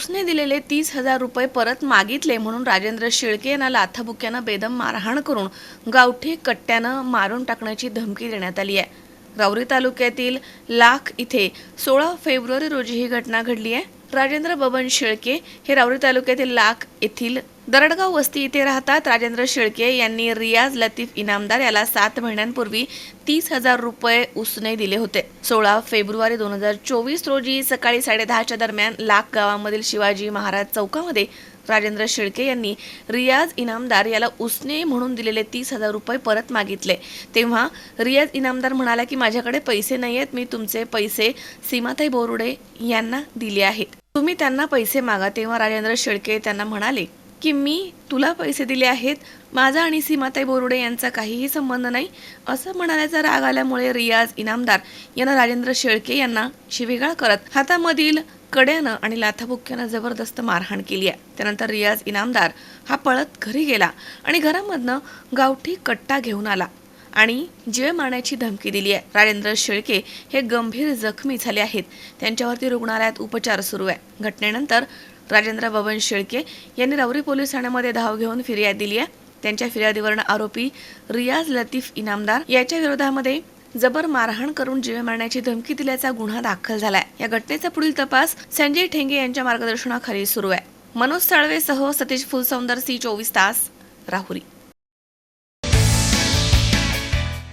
उसने दिलेले तीस हजार रुपये परत मागितले म्हणून राजेंद्र शेळके यांना लाथाबुक्यानं बेदम मारहाण करून गावठी कट्ट्यानं मारून टाकण्याची धमकी देण्यात आली आहे. राऊरी तालुक्यातील लाख इथे सोळा फेब्रुवारी रोजी ही घटना घडली आहे. राजेंद्र बबन शेळके हे राऊरी तालुक्यातील लाख येथील दरडगाव वस्ती इथे राहतात राजेंद्र शेळके यांनी रियाज लतीफ इनामदार याला सात महिन्यांपूर्वी तीस हजार रुपये उसने दिले होते. सोळा फेब्रुवारी दोन हजार चोवीस रोजी सकाळी साडेदहाच्या दरम्यान लाख गावामधील शिवाजी महाराज चौकामध्ये राजेंद्र शेळके यांनी रियाज इनामदार याला उसने म्हणून दिलेले तीस हजार रुपये परत मागितले. तेव्हा रियाज इनामदार म्हणाला की माझ्याकडे पैसे नाही आहेत मी तुमचे पैसे सीमाताई बोरुडे यांना दिले आहेत. तुम्ही त्यांना पैसे मागा. तेव्हा राजेंद्र शेळके त्यांना म्हणाले की मी तुला पैसे दिले आहेत माझा आणि सीमाताई बोरुडे यांचा काहीही संबंध नाही असं म्हणाल्याचा राग आल्यामुळे रियाज इनामदार यांना राजेंद्र शेळके यांना शिवीगाळ करत हातामधील कड्यानं आणि लाथाबुक्क्यानं जबरदस्त मारहाण केली आहे. त्यानंतर रियाज इनामदार हा पळत घरी गेला आणि घरामधनं गावठी कट्टा घेऊन आला. आणि जीव मारण्याची धमकी दिली आहे राजेंद्र शेळके हे गंभीर जखमी झाले आहेत. त्यांच्यावरती रुग्णालयात उपचार सुरू आहे. घटनेनंतर राजेंद्र बबन शेळके यांनी राऊरी पोलीस ठाण्यामध्ये धाव घेऊन फिर्याद दिली आहे. त्यांच्या फिर्यादीवरनं आरोपी रियाज लतीफ इनामदार याच्या विरोधामध्ये जबर मारहाण करून जीवे मारण्याची धमकी दिल्याचा गुन्हा दाखल झालाय. या घटनेचा पुढील तपास संजय ठेंगे यांच्या मार्गदर्शनाखाली सुरू आहे. मनोज साळवेसह सतीश फुलसौंदर सी चोवीस तास राहुरी.